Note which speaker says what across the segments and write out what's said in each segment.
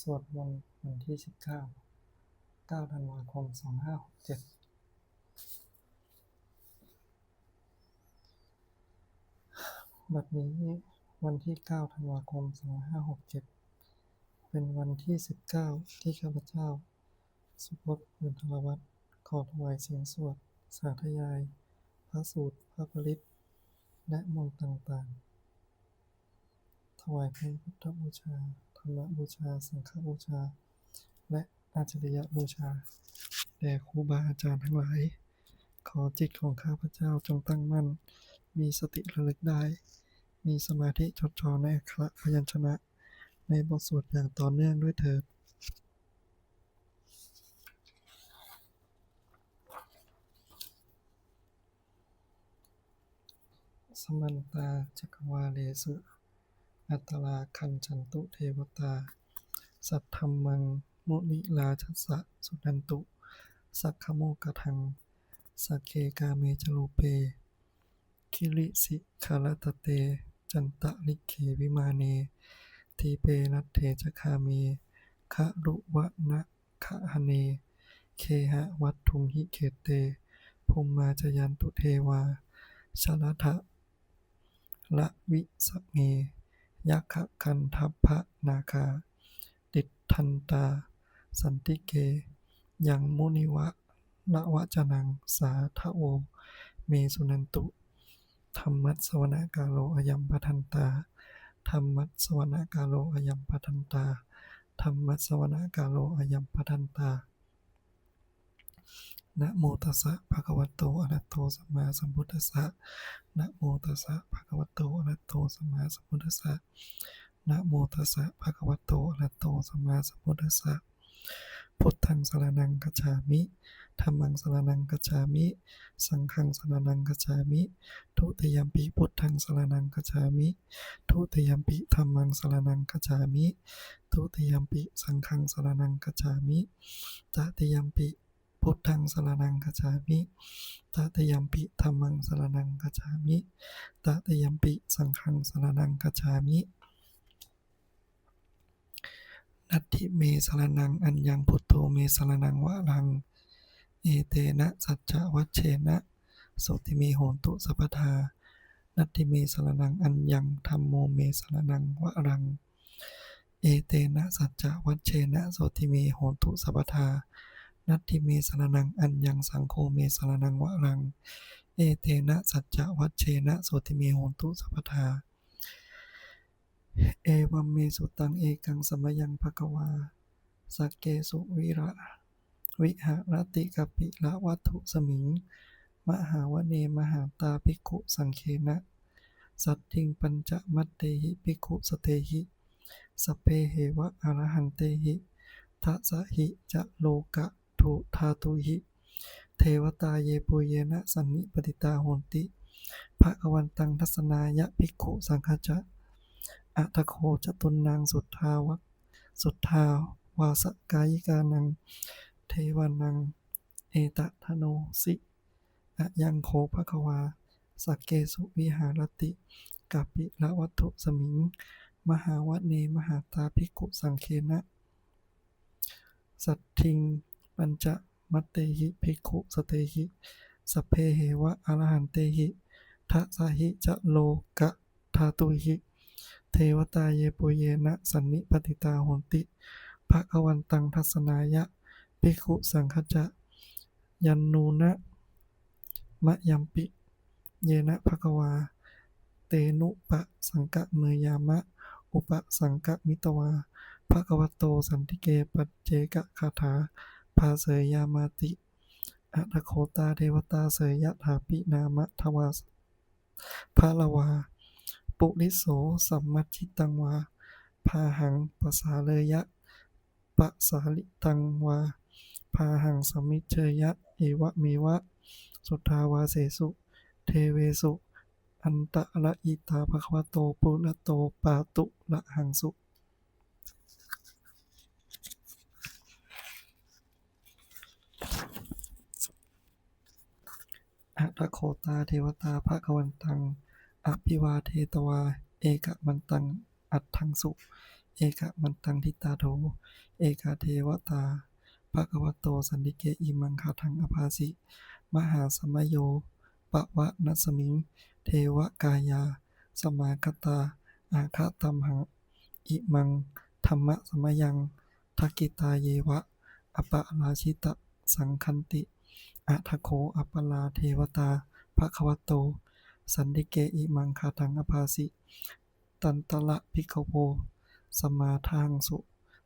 Speaker 1: สวดมนต์วันที่สิบเก้าเก้าธันวาคมสองห้าหกเจ็ดบัดนี้วันที่เก้าธันวาคมสองห้าหกเจ็ดเป็นวันที่สิบเก้าที่ข้าพเจ้า สุพจน์บุญธรวัฒน์ขอถวายเสียงสวด สาธยาย พระสูตร พระปริตและมนต์ต่างๆ ถวายเพลงพุทธบูชา ธรรมบูชา สังฆบูชา และอาจริยบูชา แด่ครูบาอาจารย์ทั้งหลาย ขอจิตของข้าพเจ้าจงตั้งมั่น มีสติระลึกได้ มีสมาธิจดจ่อในอักขระพยัญชนะ ในบทสวดอย่างต่อเนื่องด้วยเถิดสมันตาจักวาเลสุ อัตตราคัญฉันตุเทวตา สัทธัมมัง มุนิราชสสะสุนันตุ สักขโมกทัง สักเคกาเมจรูเป คิริสิคารตเต จันตะลิเขวิมาเน ทีเปนัตเถจคาเมคะรุวะนะคะหเน เคหะวัตถุมหิเขเตภูมมาจยันตุเทวาชลทะละวิสเม ยัคคะคันทัพพะนาคา ติทันตา สันติเก ยังมุนิวะละวจนัง สาทะโว เมสุนันตุธัมมัสวนะกาโลอยัมปทันตาธัมมัสวนะกาโลอยัมปทันตาธัมมัสวนะกาโลอยัมปทันตา นะโมตัสสะภะคะวะโตอะระหโตสัมมาสัมพุทธัสสะนะโมตัสสะภะคะวะโตอะระหโตสัมมาสัมพุทธัสสะนะโมตัสสะภะคะวะโตอะระหโตสัมมาสัมพุทธัสสะพุทธังสรณังคัจฉามิธัมมังสรณังคัจฉามิ สังฆังสรณังคัจฉามิ ทุติยมปิพุทธังสรณังคัจฉามิ ทุติยมปิธัมมังสรณังคัจฉามิ ทุติยมปิสังฆังสรณังคัจฉามิตติยมปิ พุทธังสรณังคัจฉามิตติยัมปิธัมมังสรณังคัจฉามิตติยัมปิสังฆังสรณังคัจฉามินัตถิเมสรณังอัญญังพุทโธเมสรณังวะรัง เอเตนะสัจจวัชเชนะโสติเมโหตุสัพพทา นัตถิเมสรณังอัญญังธัมโมเมสรณังวะรัง เอเตนะสัจจวัชเชนะโสติเมโหตุสัพพทา นัตถิเมสรณังอัญญังสังโฆเมสรณังวะรัง เอเตนะสัจจะวัชเชนะโสติเมโหนตุสัพพทา เอวัมเมสุตังเอกังสมยังภควาสักเกสุวิระวิหารติกปิละวัตถุสมิง มหาวเนมหาตาภิกขุสังเคนะ สัตถิงปัญจมัตเตหิภิกขุสเตหิสเพเหวะอรหันเตหิทัสหิจะโลกะ ทุธาตุหิ เทวตาเยปุเยนะสันนิปติตาโหนติภะคะวันตังทัสสนายะภิกขุสังฆจะอะทะโคจตุนนางสุทธาวะสุทธาวาสกายิกานัง เทวานัง เอตทะโนสิอะยังโคภะควาสักเกสุวิหารติกัปปิละวัตถุสมิง มหาวเนมหาตาภิกขุสังเคนะ สัตถิง ปัญจมัตเตหิภิกขุสเตหิสัพเพเหวะอรหันเตหิทัสสหิจะโลกะธาตุหิ เทวตาเยปุเยนะสันนิปติตาโหนติภะคะวันตังทัสสนายะภิกขุสังฆจะ ยันนูนะมะยัมปิ เยนะภะคะวา เตนุปะสังกะเมยามะ อุปสังกะมิตวาภะคะวะโตสันติเกปัจเจกะคาถา ภาเสยยามาติอะทะโคตาเทวตาเสยยะถาปินามะทวาสภาละวา ปุริโสสัมมัจิตังวา พาหังปสาเลยะปสาลิตังวา พาหังสมิเชยะ เอวะเมวะ สุทาวาเสสุ เทเวสุ อันตะละอิตาภควโตปุระโตปาตุละหังสุ อะทะโคตาเทวตาภะคะวันตังอภิวาเทตวา เอกมันตัง อัตถังสุ เอกมันตังทิตาโทเอกาเทวตาภะควโตสันติเกอิมังคาทังอภาสิมหาสมโยปะวะนัสมิง เทวกายา สมาคตา อาคตัมหัง อิมังธัมมะสมยังทักิตาเยวะ อปะราชิตะสังคันติ อะทะโค อัปปลาเทวตาภะคะวะโต สันติเกอิมังคาทังอภาสิ ตันตระภิกโวสมาทังสุ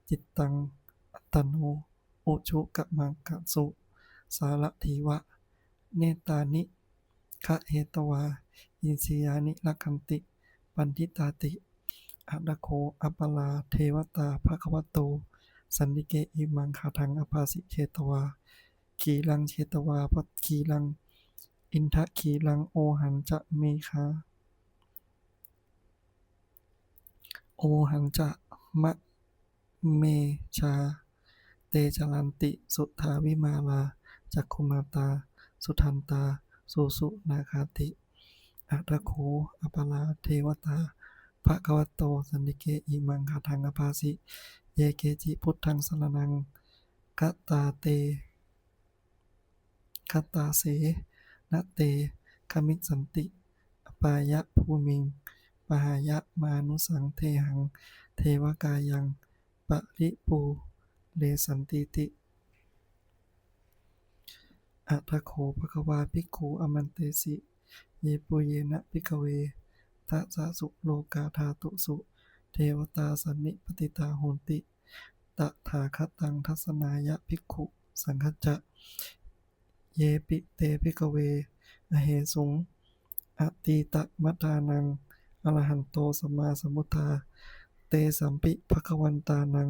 Speaker 1: จิตตังอัตตโนอุชุกมังคสุ สารถีวะ เนตานิคะเหตวา อินทรียานิรักขันติ ปันทิตาติอะระโค อัปปลา เทวตาภะคะวะโต สันติเกอิมังคาทังอภาสิเชตวา ขีลังเชตวาภัตขีลัง อินทะขีลังโอหันจะเมคาโอหังจะมะเมชา เตจรันติ สุทาวิมาลาจักขุมาตา สุทันตา สุสุนาคาติอะระโคอปปลาเทวตาภะคะวโตสันติเกอิมังคาทังอภาสิ เยเกจิพุทธังสรณังคัตตาเต คัตตาเสนเตขมิสันติอปายะภูมิง ปหายะมานุสังเทหัง เทวกายังปริปูเรสันติติอะทะโขภควาภิกขุอมันเตสิเยปุเยนะภิกเวทัสสุโลกาธาตุสุ เทวตาสันนิปติตาโหนติตถาคตังทัสสนายะภิกขุ สังคจะ เยปิเตภิกเว อเหสุง อตีตมัฏฐานัง อรหันโตสัมมาสัมพุทธา เตสัมปิภควันตานัง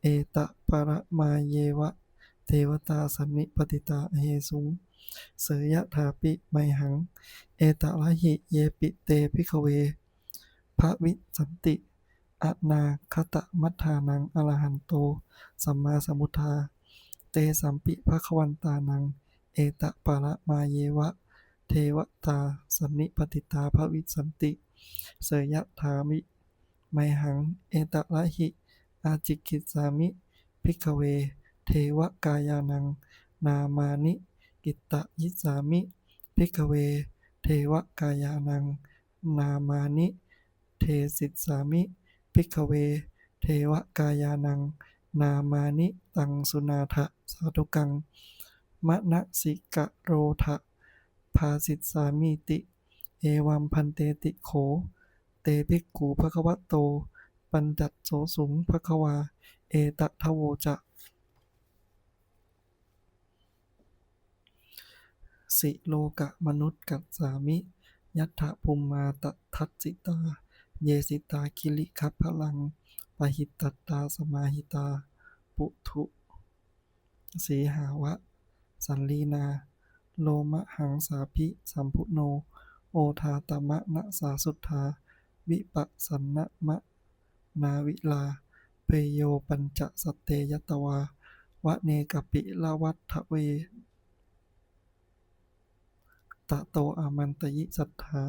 Speaker 1: เอตปะระมาเยวะ เทวตาสันนิปติตาอเหสุง เสยถาปิไมหัง เอตระหิ เยปิเตภิกเวภวิสันติอนาคตมัฏฐานังอรหันโต สัมมาสัมพุทธา เตสัมปิภควันตานัง เอตปะระมาเยวะ เทวตาสันนิปติตาภวิสันติ เสยถามิ ไมหัง เอตระหิ อาจิกิสามิภิกเว เทวกายานัง นามานิ กิตตยิสามิภิกเว เทวกายานัง นามานิ เทสิสสามิภิกเว เทวกายานัง นามานิ ตังสุนาถสาธุกัง มนสิกะโรทะภาสิสสามิติ เอวัมพันเตติโข เตภิกขุภควโต ปัญจโสสุงภควา เอตทะโวจะสิโลกมนุตกัสสามิ ยัตถภูมมาตทัสสิตา เยสิตาคิลิคัพพลังปหิตตัตตาสมาหิตา ปุถุ สีหาวะ สันลีนา โลมะหังสาภิสัมพุโน โอทาตมะนะสาสุทธา วิปัสสนะมะนาวิลา เปโยปัญจสเตยตวาวะเนกปิละวัฏเว ตะโตอามันตยิสัทธา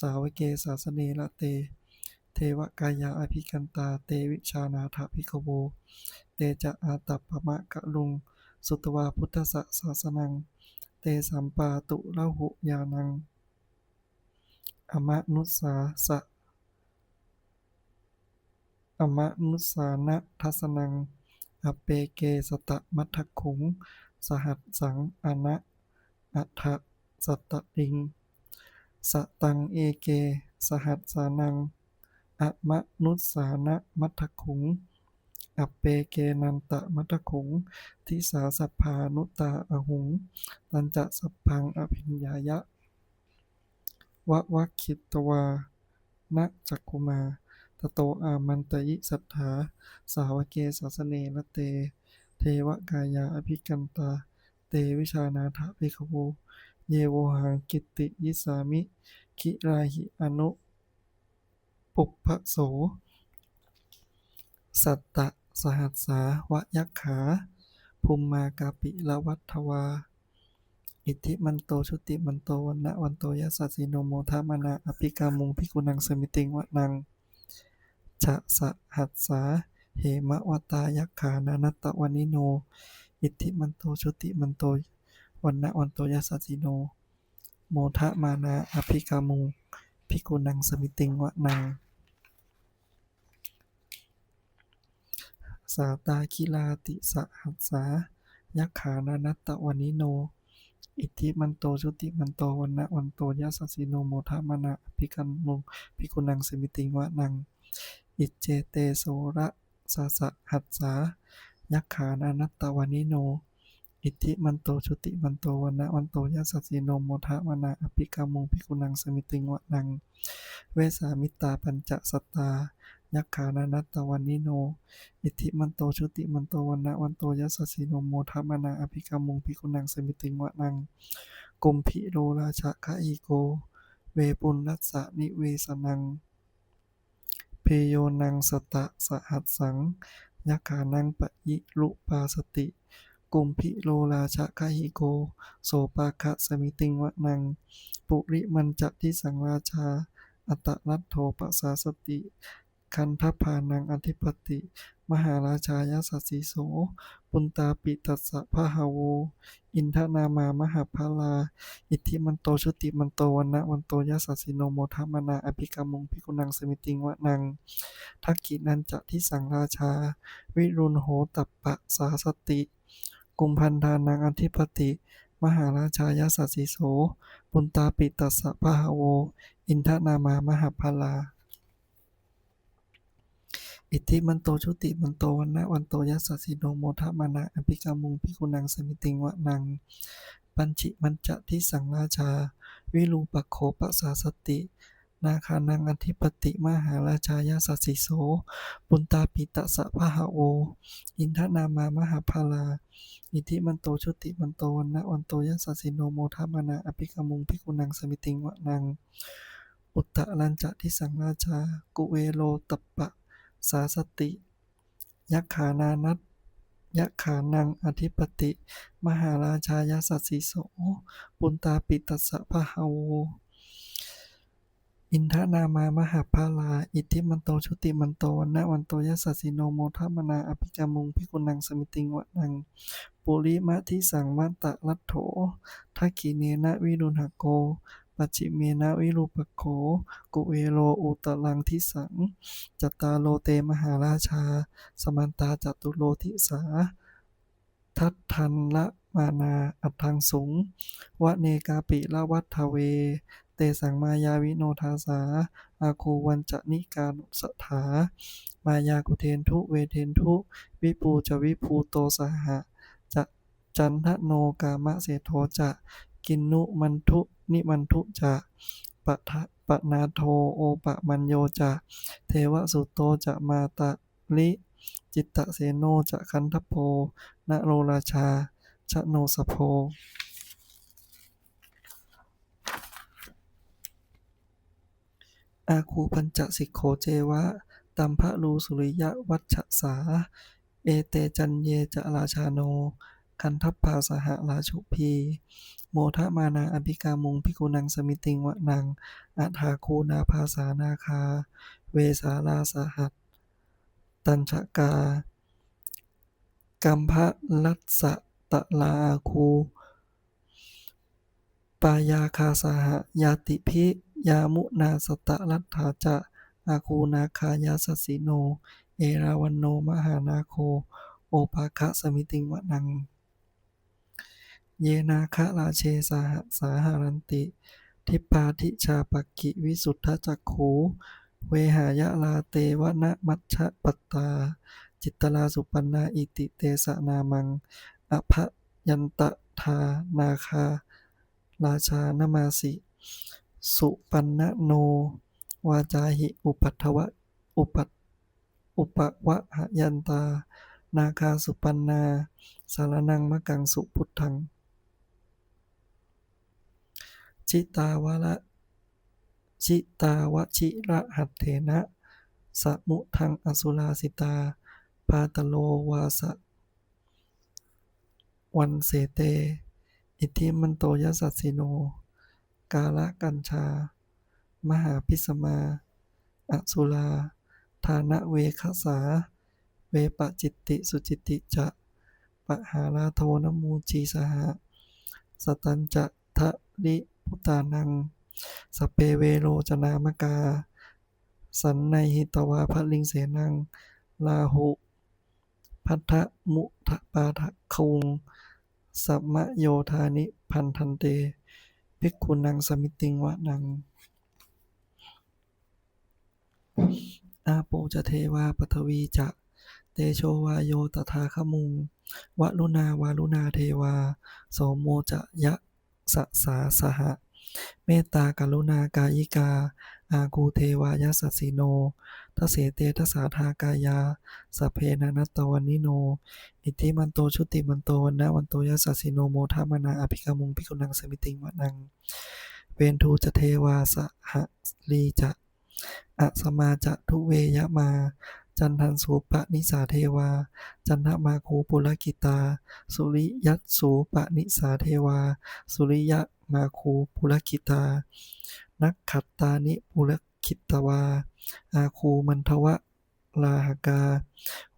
Speaker 1: สาวเกสาสเนละเต เทวกายาอภิกันตา เตวิชานาถภิกขโว เตจะอาตัปปมะกะลุง สุตวาพุทธสสาสนัง เตสัมปาตุเลหุยานัง อมนุสสาสะ อมนุสานะทัสนัง อเปเกสตะมัทขุง สหัสสังอนะอัฏฐสัตตริง สตังเอเก สหัสสานัง อมนุสานะมัทขุง อัปเปเกนันตะมัทถขุง ทิสาสัพพานุตาอหุง ตันจะสัพพังอภิญญายะ วะวัคคิตวานะจักขุมา ตโตอามันตยิสัทธา สาวเกสาสเนละเต เทวกายาอภิกันตา เตวิชานาถภิกขโวเยโวหังกิตติยิสสามิ คิราหิอนุ ปุพพโส สัตตะ สหัสสาวะยัคขา ภูมมากาปิละวัฏฐวา อิทธิมันโตชุติมันโตวันนะวันโตยัสสะสีโนโมทะมนาอภิกามุงภิกุนังสมิติงวะนังจะสหัสสาเหมะวตายัคขานานัตตวนิโน อิทธิมันโตชุติมันโตวันนะวันโตยัสสสิโน โมทะมานาอภิกามุงภิกุนังสมิติงวะนัง สาตาคิลาติสหัสสายัคขานานัตตวนิโน อิทธิมันโตชุติมันโตวันนะวันโตยัสสสิโนโมทะมานาอภิกามุงภิกุนังสมิติงวะนัง อิจเจเตโสระสะสะหัสสายัคขานานัตตวนิโน อิทธิมันโตชุติมันโตวันนะวันโตยัสสสิโนโมทะมานาอภิกามุงภิกุนังสมิติงวะนัง เวสามิตาปัญจสัตตา ยัคขานานัตตวันนิโน อิทธิมันโตชุติมันโตวันนะวันโตยัสสสิโนโมทะมนาอภิกามุงภิกุนังสมิติงวะนังกุมพิโรราชคะอีโก เวปุณนัสะนิเวสนัง เพโยนังสตะสหัสสังยัคขานังปะยิลุปาสติกุมพิโลราชะคะหิโก โสปาคะสมิติงวะนัง ปุริมันจะทิสังราชา อัตตลัทโธปัสสาสติ คันทพานังอธิปติ มหาราชายาสัสสีโส ปุณตาปิตัสสะพะหาโว อินทนามามหาภาลา อิทธิมันโตชุติมันโตวันนะวันโตยัสสิโนโมทะมนาอภิกามุงภิกุนังสมิติงวะนัง ทักขินันจะทิสังราชา วิรุณโหตัปปะสาสติ กุมพันธานังอธิปติมหาราชายาสัสสิโสปุณตาปิตัสสะพะหาโว อินทนามามหาภาลา อิทธิมันโตชุติมันโตวันนะวันโตยัสสสิโนโมทะมานะอภิกามุงภิกุนังสมิติงวะนัง ปัญจิมันจะทิสังราชา วิรูปโขปสาสติ นาคานังอธิปติมหาราชายาสัสสิโสปุณตาปิตะสะพะหะโวอินทนามามหาภาลาอิทธิมันโตชุติมันโตวันนะวันโตยัสสสิโนโมทะมานะอภิกามุงภิกุนังสมิติงวะนัง อุตตะลัญจะทิสังราชา กุเวโลตัปปะ สาสติ ยัคขานานัตยัคขานังอธิปติ มหาราชายาสัสสิโส ปุณตาปิตัสสะพะหาโวอินทนามามหาภาลา อิทธิมันโตชุติมันโตวันนะวันโตยัสสิโนโมทะมนาอภิกามุงภิกขุนังสมิติงวะนัง ปุริมะทิสังมันตะลัทโถทักขิเนนะวิรุณหโก ปัจฉิเมนะวิรูปโข กุเวโลอุตลังทิสัง จัตตาโลเตมหาราชา สมันตาจตุโลทิสา ทัตทันละมานาอัตถังสุงวะเนกาปิละวัฏเว เตสังมายาวิโนทาสา อาคูวันจะนิกานุสถา มายากุเทนทุเวเทนทุ วิปูจะวิภูโตสหะจะจันทโนกามะเสโทจะ กินนุมันทุ นิมันทุจะปะทะปะนาโทโอปะมัญโยจะ เทวสุโตจะมาตะลิจิตตะเสโนจะคันทโพนโรราชาชโนสโพอาคูพัญจสิกโขเจวะตัมภะรูสุริยะวัชชสา เอเตจันเยจะราชาโน คันทัพพาสหราชุพี โมทะมานาอภิกามุงภิกุนังสมิติงวะนังอัฏฐาคูนาภาสานาคา เวสาลาสหัส ตัญชกา กัมภะลัสสะตะลาอาคู ปายาคาสหยาติภิยามุนาสตะลัทธาจะอาคูนาคายาสสิโน เอราวันโน มหานาโค โอปาคะสมิติงวะนัง เยนาคะราเชสหสาหารันติ ทิปาทิชาปักกิวิสุทธจักขูเวหายะลาเตวนะมัชฌะปตา จิตตลาสุปันนาอิติเตสนามังอภยันตทานาคา ราชานมาสิ สุปันนะโน วาจาหิ อุปัฏฐวะ อุปัฏอุปวะหยันตา นาคาสุปันนา สารนังมะกังสุพุทธัง จิตาวะละจิตาวชิระหัตเถนะสมุทังอสุราสิตา ปาตโลวาสะวันเสเต อิทิมันโตยัสสสิโน กาละกัญชา มหาพิสมา อสุราทานะเวคสา เวปจิตติสุจิตติจะปะหาราโทนมูจีสหะสตันจะทะลิ พุตานัง สเปเวโรจนามกา สันในหิตวาพลิงเสนัง ลาหุ พัทธมุทะปาทะคุงสัมมโยธานิพันธันเต ภิกขุนังสมิติงวะนัง อาโปจะเทวาปฐวีจะเตโชวาโยตถาคมุงวลุนาวาลุนาเทวา โสโมจะยะ สสาสหะ เมตตากรุณากายิกา อากูเทวายสัสสิโนทเสเตทสาทากายาสเพนานัตวันนิโน อิทิมันโตชุติมันโตวันนะวันโตยัสสสิโนโมทามนาอภิกามุงภิกุนังสมิติงวะนัง เวนทูจะเทวาสหลีจะอะสมาจะทุเวยะมา จันทันสูปะนิสาเทวา จันทมาคูปุรกิตา สุริยัตสูปะนิสาเทวา สุริยะมาคูปุรกิตา นักขัตตานิปุรคิตวา อาคูมันทวะลาหกา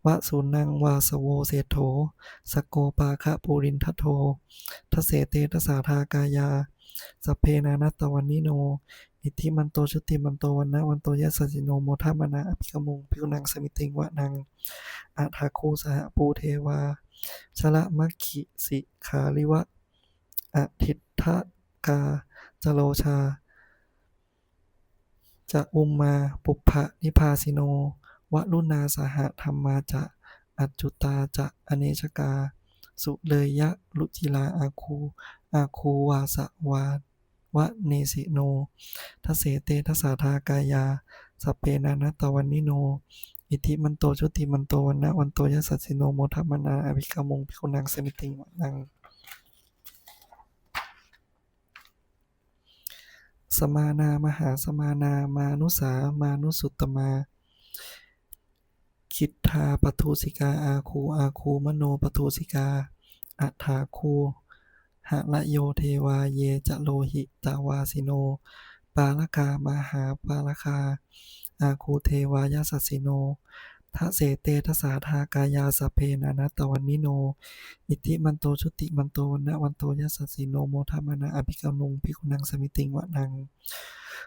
Speaker 1: วสุนังวาสโวเศโธสกโกปาคะปูรินทโททเสเตทสาทากายาสเพนานัตตวันนิโน อิทธิมันโตชุติมันโตวันนะวันโตยัสสสิโนโมทามนาอภิกมุงพิกุนังสมิติงวะนังอาทาคูสหปูเทวาชละมัคคิสิขาลิวะอทิทธกาจโลชาจะอุมมาปุพะนิพาสิโนวลุนาสหธรรมาจะอัจจุตาจะอเนชกา สุเลยยะลุจิลาอาคู อาคูวาสวา วะเนสิโนทเสเตทสาทากายา สเพนานัตตวันนิโน อิทิมันโตชุติมันโตวันนะวันโตยัสสิโนโมทัมมนาอภิกามงพิกุนังสมิติงนังสมานามหาสมานามานุสามานุสุตมา คิดทาปทุสิกาอาคูอาคูมโนปทุสิกาอัฐาคู หะละโยเทวาเยจะโลหิตาวาสิโน ปาลกามหาปาลคา อาคูเทวายสัสสิโนทะเสเตทสาทากายาสเพนานัตวันนิโน อิทิมันโตชุติมันโตวันนะวันโตยัสสสิโนโมทามนาอภิกานุงพิกุนังสมิติงวะนัง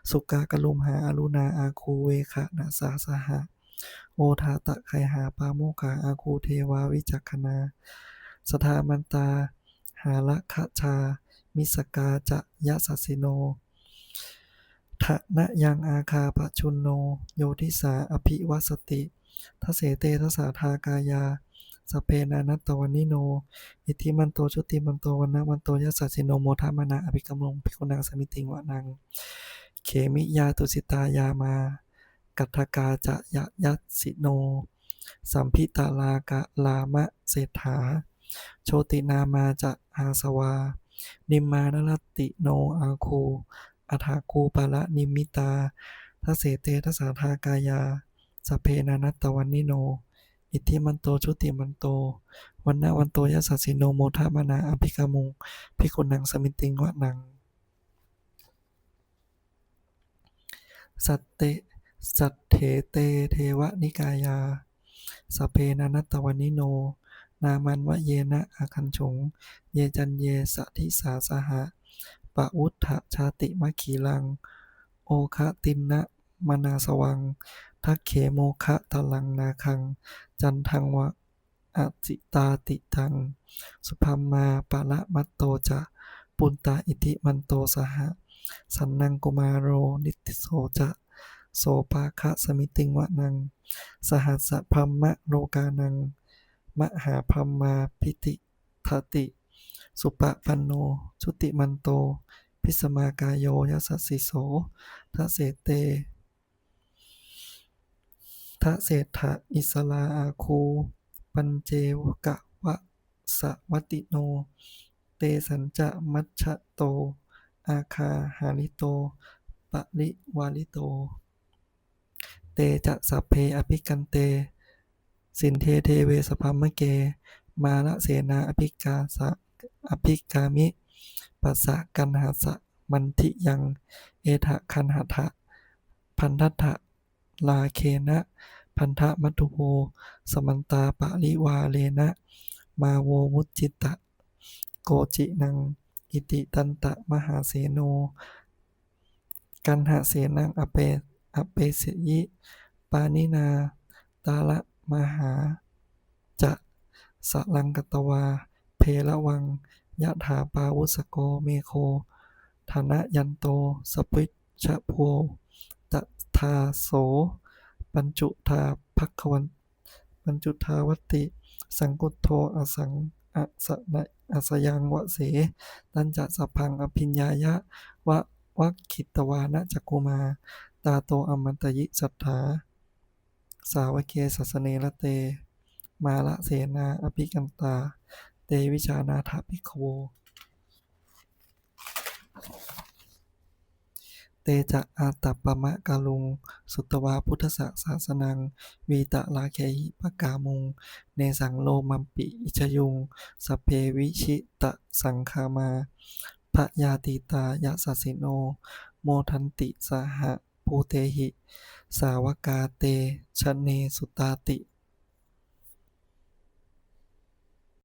Speaker 1: สุกากลุมหาอารุณาอาคูเวคะนะสาสหะ โอทาตะไคหาปาโมกาอาคูเทวาวิจักขนาสทามันตา หาละคะชา มิสกาจะยะสัสิโนทะนะยังอาคาปะชุนโน โยทิสาอภิวัสติทเสเตทสาทากายา สเพนานัตตวันนิโน อิทิมันโตชุติมันโตวันนะวันโตยัสสสิโนโมทามานาอภิกำลงพิกุนังสมิติงวะนัง เขมิยาตุสิตายามา กัตถกาจะยะยัสสิโน สัมพิตาลากะลามะเศรษฐา โชตินามาจะอาสวา นิมมานรตติโนอาคูอัฐาคูปาละนิมิตาทเสเตทสาทากายาสเพนานัตตวันนิโน อิทธิมันโตชุติมันโต วันนะวันโตยัสสสิโนโมทามานาอภิกามุงพิกุนังสมิติงวะนัง สัตเต สัตเถเตเทวนิกายาสเพนานัตตวันนิโน นามันวะเยนะอาคันฉงเยจันเยสทิสาสหะปะวุฒชาติมะขีลัง โอคะตินนะมนาสวัง ทักเขโมคะตลังนาคัง จันทังวะอจิตาติทัง สุพัมมาปะละมัตโตจะปุนตาอิทิมันโตสหะ สันนังกุมาโรนิติโสจะโสปาคะสมิติงวะนัง สหัสสะพัมมะโลกานัง มหาพัมมาพิติทติ สุปปันโน ชุติมันโต พิสมากายโยยัสสิโสทะเสเตทะเศรษฐะอิสลาอาคู ปัญเจวกะวะสะวติโน เตสัญจะมัชฌะโต อาคาหาริโต ปะริวาริโต เตจะสัพเพอภิกันเต สินเทเทเวสพัมมะเก มาละเสนาอภิกาสะอภิกามิปัสสะกันหาสะมันทิยัง เอทะคันหทะ พันทัตะลาเคนะ พันธมัตุโวสมันตาปะริวาเลนะ มาโวมุจิตะ โกจินัง อิติตันตะมหาเสโน กันหาเสนังอเปอเปเสยิ ปานินา ตาละ มหา จะสลังกตวา เพระวังยะถาปาวุสโกเมโคทนะยันโตสพพิชชโภตถาโส ปัญจุทาภัควันปัญจุทาวติ สังกุโธอสังอสนะอัสยังวเส ตัญจะสัพพังอภิญญายะ วะวัคคิตวานะจักขุมา ตาโตอมันตยิสัทธา สาวกเกสัสเนละเต มาละเสนาอภิกันตา เตวิชานาถภิกขโว เตจะอาตัปปมะกะลุง สุตวาพุทธสสาสนัง วีตราเคหิปกามุง เนสังโลมัมปิอิชยุง สเพวิชิตะสังฆามาพระยาตีตายสัสสิโน โมทันติสหะ ภูเตหิ สาวกาเตชะเนสุตาติ